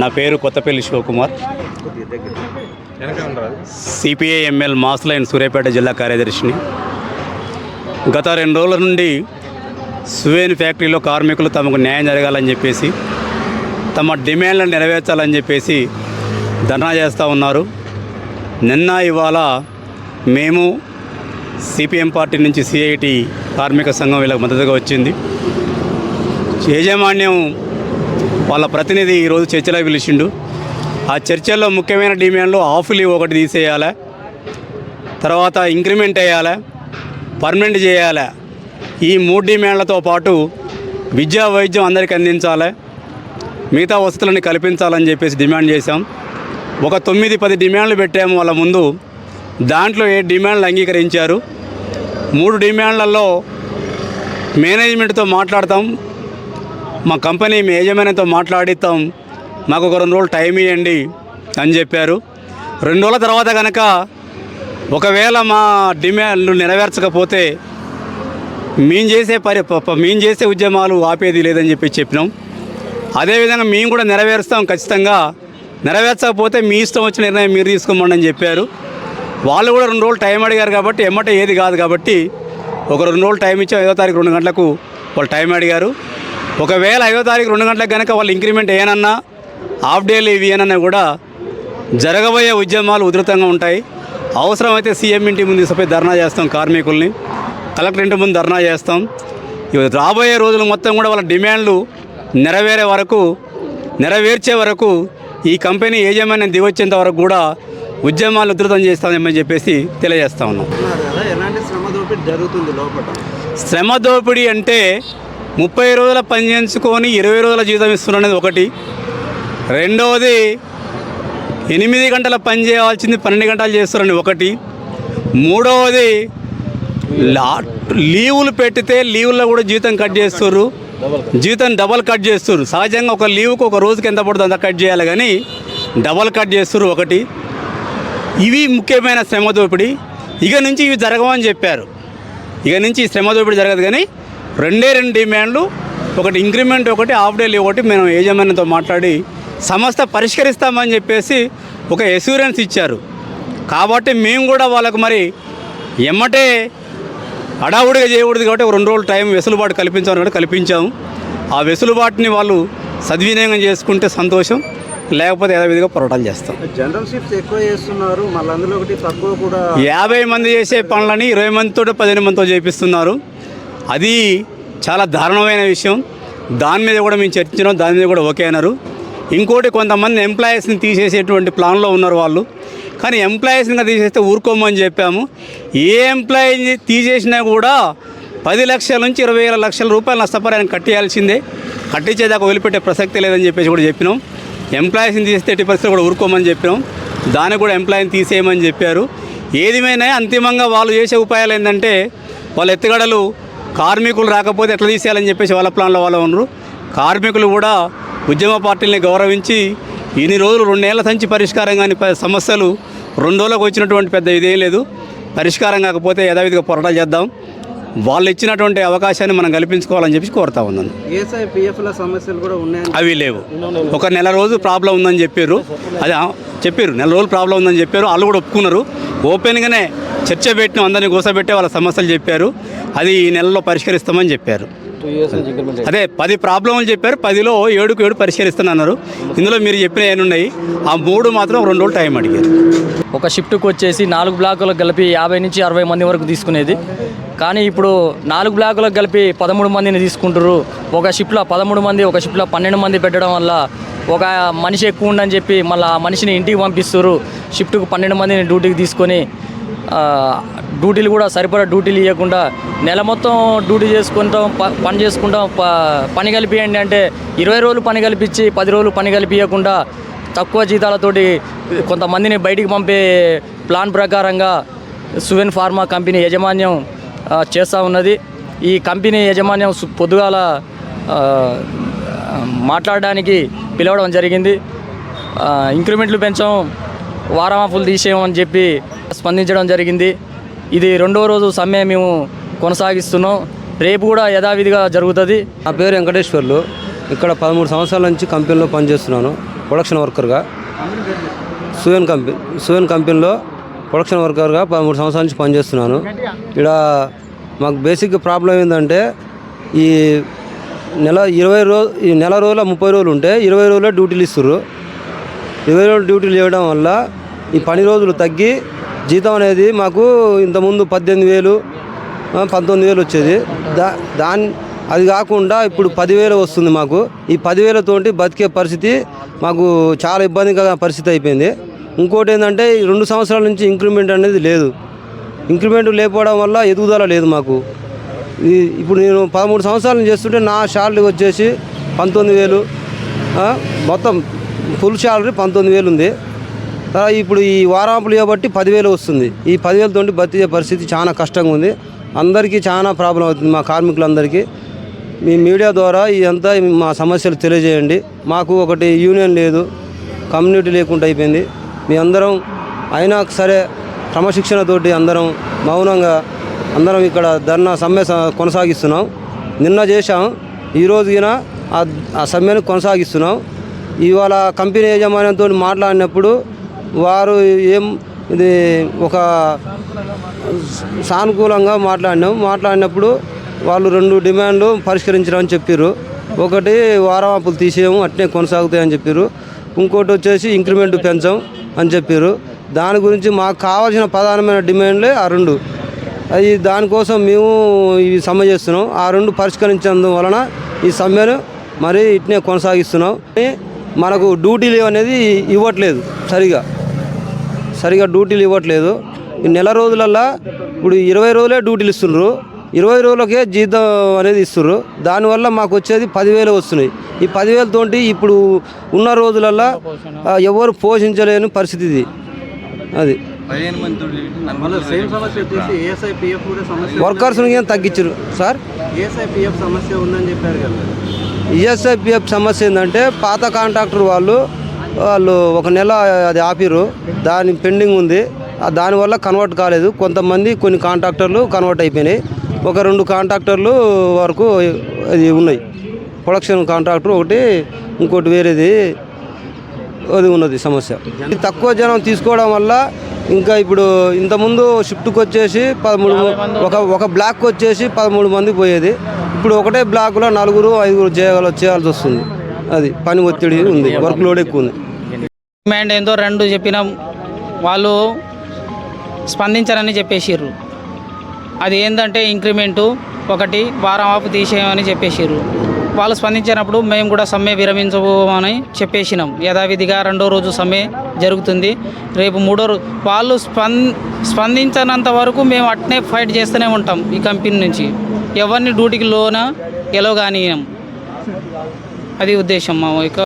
నా పేరు Kothapalli Sivakumar. CPI ML mass line Suryapet జిల్లా కార్యదర్శిని. గత రెండు రోజుల నుండి సువేన్ ఫ్యాక్టరీలో కార్మికులు తమకు న్యాయం జరగాలని చెప్పేసి తమ డిమాండ్లను నెరవేర్చాలని చెప్పేసి ధర్నా చేస్తూ ఉన్నారు. నిన్న ఇవాళ మేము సిపిఎం పార్టీ నుంచి సిఐటి కార్మిక సంఘం వీళ్ళకి మద్దతుగా వచ్చింది. యాజమాన్యం వాళ్ళ ప్రతినిధి ఈరోజు చర్చలో పిలిచిండు. ఆ చర్చల్లో ముఖ్యమైన డిమాండ్లు ఆఫ్ లీవ్ ఒకటి తీసేయాలి. తర్వాత ఇంక్రిమెంట్ వేయాలి. పర్మనెంట్ చేయాలి. ఈ మూడు డిమాండ్లతో పాటు విద్యా వైద్యం అందరికీ అందించాలి. మిగతా వసతులను కల్పించాలని చెప్పేసి డిమాండ్ చేశాం. ఒక తొమ్మిది పది డిమాండ్లు పెట్టాము వాళ్ళ ముందు. దాంట్లో ఏ డిమాండ్లు అంగీకరించారు? మూడు డిమాండ్లలో మేనేజ్మెంట్తో మాట్లాడతాం. మా కంపెనీ మీ యజమానితో మాట్లాడిస్తాం మాకు ఒక రెండు రోజులు టైం ఇవ్వండి అని చెప్పారు. రెండు రోజుల తర్వాత కనుక ఒకవేళ మా డిమాండ్లు నెరవేర్చకపోతే మేము చేసే పరి ప- మేము చేసే ఉద్యమాలు ఆపేది లేదని చెప్పి చెప్పినాం. అదేవిధంగా మేము కూడా నెరవేరుస్తాం ఖచ్చితంగా. నెరవేర్చకపోతే మీ ఇష్టం వచ్చిన నిర్ణయం మీరు తీసుకోమని అని చెప్పారు. వాళ్ళు కూడా రెండు రోజులు టైం అడిగారు కాబట్టి ఎమ్మటే ఏది కాదు కాబట్టి ఒక రెండు రోజులు టైం ఇచ్చాం. ఐదో తారీఖు రెండు గంటలకు వాళ్ళు టైం అడిగారు. ఒకవేళ ఐదో తారీఖు రెండు గంటలకు కనుక వాళ్ళు ఇంక్రిమెంట్ ఏనన్నా హాఫ్ డే లీవ్ ఏనన్నా కూడా జరగబోయే ఉద్యమాలు ఉధృతంగా ఉంటాయి. అవసరమైతే సీఎం ఇంటి ముందు తీసుకుపోయి ధర్నా చేస్తాం కార్మికుల్ని. కలెక్టర్ ఇంటి ముందు ధర్నా చేస్తాం. ఇవి రాబోయే రోజులు మొత్తం కూడా వాళ్ళ డిమాండ్లు నెరవేరే వరకు నెరవేర్చే వరకు ఈ కంపెనీ యాజమాన్యం దిగొచ్చేంత వరకు కూడా ఉద్యమాలు ఉధృతం చేస్తామని చెప్పేసి తెలియజేస్తా ఉన్నాం. శ్రమ దోపిడీ అంటే ముప్పై రోజుల పని చేయించుకొని ఇరవై రోజుల జీతం ఇస్తున్నది ఒకటి. రెండవది ఎనిమిది గంటల పని చేయాల్సింది పన్నెండు గంటలు చేస్తున్నారని ఒకటి. మూడవది లా- లీవులు పెట్టితే లీవుల్లో కూడా జీతం కట్ చేస్తుర్రు జీతం డబల్ కట్ చేస్తుర్రు సహజంగా ఒక లీవుకు ఒక రోజుకి ఎంత పడుతుంది అంత కట్ చేయాలి కానీ డబల్ కట్ చేస్తుర్రు ఒకటి. ఇవి ముఖ్యమైన శ్రమ దోపిడీ. ఇక నుంచి ఇవి జరగవని చెప్పారు. ఇక నుంచి ఈ శ్రమ దోపిడీ జరగదు కానీ రెండే రెండు డిమాండ్లు ఒకటి ఇంక్రిమెంట్ ఒకటి హాఫ్ డే లీవ్ ఒకటి మేము యజమానితో మాట్లాడి సంస్థ పరిష్కరిస్తామని చెప్పేసి ఒక ఎష్యూరెన్స్ ఇచ్చారు. కాబట్టి మేము కూడా వాళ్ళకు మరి ఎమ్మటే హడావుడిగా చేయకూడదు కాబట్టి రెండు రోజులు టైం వెసులుబాటు కల్పించాము కాబట్టి కల్పించాము. ఆ వెసులుబాటుని వాళ్ళు సద్వినియోగం చేసుకుంటే సంతోషం లేకపోతే యథావిధిగా పోరాటాలు చేస్తాం. జనరల్ షిఫ్ట్స్ ఎక్కువ చేస్తున్నారు మళ్ళీ అందులో ఒకటి తక్కువ కూడా యాభై మంది చేసే పనులని ఇరవై మందితో పదిహేను మందితో చేపిస్తున్నారు. అది చాలా దారుణమైన విషయం. దాని మీద కూడా మేము చర్చించినాం దాని మీద కూడా ఓకే అన్నారు. ఇంకోటి కొంతమంది ఎంప్లాయీస్ని తీసేసేటువంటి ప్లాన్లో ఉన్నారు వాళ్ళు. కానీ ఎంప్లాయీస్ని తీసేస్తే ఊరుకోమని చెప్పాము. ఏ ఎంప్లాయీని తీసేసినా కూడా పది లక్షల నుంచి ఇరవై వేల లక్షల రూపాయలు నష్టపరాయని కట్టేయాల్సిందే. కట్టించేదాకా వదిలిపెట్టే ప్రసక్తి లేదని చెప్పేసి కూడా చెప్పినాం. ఎంప్లాయీస్ని తీస్తే ఎట్టి పరిస్థితులు కూడా ఊరుకోమని చెప్పినాం. దాన్ని కూడా ఎంప్లాయీని తీసేయమని చెప్పారు. ఏదిమైనా అంతిమంగా వాళ్ళు చేసే ఉపాయాలు ఏంటంటే వాళ్ళ ఎత్తుగడలు కార్మికులు రాకపోతే ఎట్లా తీసేయాలని చెప్పేసి వాళ్ళ ప్లాన్లో వాళ్ళు ఉన్నారు. కార్మికులు కూడా ఉద్యమ పార్టీని గౌరవించి ఇన్ని రోజులు రెండేళ్ళ సంచి పరిష్కారం కాని సమస్యలు రెండు రోజులకు వచ్చినటువంటి పెద్ద ఇదేం లేదు. పరిష్కారం కాకపోతే యథావిధిగా పోరాటాలు చేద్దాం. వాళ్ళు ఇచ్చినటువంటి అవకాశాన్ని మనం కల్పించుకోవాలని చెప్పి కోరుతా ఉన్నాను. సమస్యలు కూడా ఉన్నాయని అవి లేవు. ఒక నెల రోజు ప్రాబ్లం ఉందని చెప్పారు అది చెప్పారు. నెల రోజులు ప్రాబ్లం ఉందని చెప్పారు. వాళ్ళు కూడా ఒప్పుకున్నారు. ఓపెన్గానే చర్చ పెట్టిన. అందరినీ కూసబెట్టే వాళ్ళ సమస్యలు చెప్పారు. అది ఈ నెలలో పరిష్కరిస్తామని చెప్పారు. అదే పది ప్రాబ్లంలు చెప్పారు. పదిలో ఏడుకు ఏడు పరిష్కరిస్తానన్నారు ఇందులో మీరు చెప్పిన ఏమి ఉన్నాయి. ఆ మూడు మాత్రం రెండు రోజులు టైం అడిగారు. ఒక షిఫ్ట్కి వచ్చేసి నాలుగు బ్లాకులకు కలిపి యాభై నుంచి అరవై మంది వరకు తీసుకునేది. కానీ ఇప్పుడు నాలుగు బ్లాకులకు కలిపి పదమూడు మందిని తీసుకుంటారు ఒక షిఫ్ట్లో పదమూడు మంది ఒక షిఫ్ట్లో పన్నెండు మంది పెట్టడం వల్ల ఒక మనిషి ఎక్కువ ఉండని చెప్పి మళ్ళీ ఆ మనిషిని ఇంటికి పంపిస్తారు షిఫ్ట్కు పన్నెండు మందిని డ్యూటీకి తీసుకొని డ్యూటీలు కూడా సరిపడా డ్యూటీలు ఇవ్వకుండా నెల మొత్తం డ్యూటీ చేసుకుంటాం ప- పని చేసుకుంటాం ప- పని కలిపియండి అంటే ఇరవై రోజులు పని కల్పించి పది రోజులు పని కలిపియకుండా తక్కువ జీతాలతోటి కొంతమందిని బయటికి పంపే ప్లాన్ ప్రకారంగా సువెన్ ఫార్మా కంపెనీ యాజమాన్యం చేస్తూ ఉన్నది. ఈ కంపెనీ యాజమాన్యం పొద్దుగాల మాట్లాడడానికి పిలవడం జరిగింది. ఇంక్రిమెంట్లు పెంచడం వారం తీసేయమని చెప్పి స్పందించడం జరిగింది. ఇది రెండో రోజు సమ్మె మేము కొనసాగిస్తున్నాం. రేపు కూడా యథావిధిగా జరుగుతుంది. నా పేరు వెంకటేశ్వర్లు. ఇక్కడ పదమూడు సంవత్సరాల నుంచి కంపెనీలో పనిచేస్తున్నాను. ప్రొడక్షన్ వర్కర్గా. సువెన్ కంపెనీ సువెన్ కంపెనీలో ప్రొడక్షన్ వర్కర్గా పదమూడు సంవత్సరాల నుంచి పనిచేస్తున్నాను. ఇక్కడ మాకు బేసిక్ ప్రాబ్లం ఏంటంటే ఈ నెల ఇరవై రోజు ఈ నెల రోజుల ముప్పై రోజులు ఉంటే ఇరవై రోజుల్లో డ్యూటీలు ఇస్తుర్రు. ఇరవై రోజులు డ్యూటీలు చేయడం వల్ల ఈ పని రోజులు తగ్గి జీతం అనేది మాకు ఇంతకుముందు పద్దెనిమిది వేలు పంతొమ్మిది వేలు వచ్చేది. దా దాని అది కాకుండా ఇప్పుడు పదివేలు వస్తుంది మాకు. ఈ పదివేలతోటి బతికే పరిస్థితి మాకు చాలా ఇబ్బందికర పరిస్థితి అయిపోయింది. ఇంకోటి ఏంటంటే ఈ రెండు సంవత్సరాల నుంచి ఇంక్రిమెంట్ అనేది లేదు. ఇంక్రిమెంట్ లేకపోవడం వల్ల ఎదుగుదల లేదు మాకు. ఇప్పుడు నేను పదమూడు సంవత్సరాలు చేస్తుంటే నా శాలరీ వచ్చేసి పంతొమ్మిది వేలు. మొత్తం ఫుల్ శాలరీ పంతొమ్మిది వేలు ఉంది. తర్వాత ఇప్పుడు ఈ వారాంపులు కాబట్టి పదివేలు వస్తుంది. ఈ పదివేలతోటి బతికే పరిస్థితి చాలా కష్టంగా ఉంది. అందరికీ చాలా ప్రాబ్లం అవుతుంది మా కార్మికులందరికీ. మీ మీడియా ద్వారా ఇదంతా మా సమస్యలు తెలియజేయండి. మాకు ఒకటి యూనియన్ లేదు కమ్యూనిటీ లేకుండా అయిపోయింది. మీ అందరం అయినా సరే క్రమశిక్షణతోటి అందరం మౌనంగా అందరం ఇక్కడ ధర్నా సమ్మె స- కొనసాగిస్తున్నాం. నిన్న చేశాం. ఈరోజున ఆ- సమ్మెను కొనసాగిస్తున్నాం. ఇవాళ కంపెనీ యాజమాన్యంతో మాట్లాడినప్పుడు వారు ఏం ఇది ఒక సానుకూలంగా మాట్లాడినాం. మాట్లాడినప్పుడు వాళ్ళు రెండు డిమాండ్లు పరిష్కరించడం చెప్పారు ఒకటి వారవాపులు తీసేయము అట్నే కొనసాగుతాయని చెప్పారు ఇంకోటి వచ్చేసి ఇంక్రిమెంట్ పెంచాం అని చెప్పారు దాని గురించి మాకు కావాల్సిన ప్రధానమైన డిమాండ్లే ఆ రెండు. అది దానికోసం మేము ఇవి సమ్మె చేస్తున్నాం. ఆ రెండు పరిష్కరించడం వలన ఈ సమ్మెను మరి ఇట్నే కొనసాగిస్తున్నాం. మనకు డ్యూటీ లీవ్ అనేది ఇవ్వట్లేదు సరిగా. సరిగా డ్యూటీలు ఇవ్వట్లేదు. ఈ నెల రోజులల్లా ఇప్పుడు ఇరవై రోజులే డ్యూటీలు ఇస్తున్నారు ఇరవై రోజులకే జీతం అనేది ఇస్తున్నారు దానివల్ల మాకు వచ్చేది పదివేలు వస్తున్నాయి. ఈ పదివేలతోటి ఇప్పుడు ఉన్న రోజులల్లా ఎవరు పోషించలేని పరిస్థితి ఇది అది. మళ్ళీ సేమ్ సమస్య వచ్చేసి ఏఎస్ఐ పిఎఫ్ కూడా సమస్య వర్కర్స్ని ఏం తగ్గించారు సార్? ఏఎస్ఐ పిఎఫ్ సమస్య ఉందని చెప్పారు కదా. ఈఎస్ఐపిఎఫ్ సమస్య ఏంటంటే పాత కాంట్రాక్టర్ వాళ్ళు వాళ్ళు ఒక నెల అది ఆపిరు దాని పెండింగ్ ఉంది ఆ దానివల్ల కన్వర్ట్ కాలేదు. కొంతమంది కొన్ని కాంట్రాక్టర్లు కన్వర్ట్ అయిపోయినాయి. ఒక రెండు కాంట్రాక్టర్లు వరకు అది ఉన్నాయి. ప్రొడక్షన్ కాంట్రాక్టర్ ఒకటి ఇంకోటి వేరేది అది ఉన్నది సమస్య. తక్కువ జనం తీసుకోవడం వల్ల ఇంకా ఇప్పుడు ఇంతకుముందు షిఫ్ట్కి వచ్చేసి పదమూడు ఒక ఒక బ్లాక్ వచ్చేసి పదమూడు మంది పోయేది. ఇప్పుడు ఒకటే బ్లాక్లో నలుగురు ఐదుగురు చేయగల చేయాల్సి వస్తుంది. అది పని ఒత్తిడి ఉంది. వర్క్ లోడ్ ఎక్కువ ఉంది. డిమాండ్ ఏందో రెండు చెప్పినాం వాళ్ళు స్పందించరని చెప్పేసిర్రు. అది ఏంటంటే ఇంక్రిమెంటు ఒకటి వారం ఆపు తీసేయమని చెప్పేసిర్రు. వాళ్ళు స్పందించినప్పుడు మేము కూడా సమ్మె విరమించబోమని చెప్పేసినాం. యథావిధిగా రెండో రోజు సమ్మె జరుగుతుంది. రేపు మూడో రోజు వాళ్ళు స్పం స్పందించినంత వరకు మేము అట్నే ఫైట్ చేస్తూనే ఉంటాం ఈ కంపెనీ నుంచి. ఎవరిని డ్యూటీకి లోన గెలవగానియం అది ఉద్దేశం మా యొక్క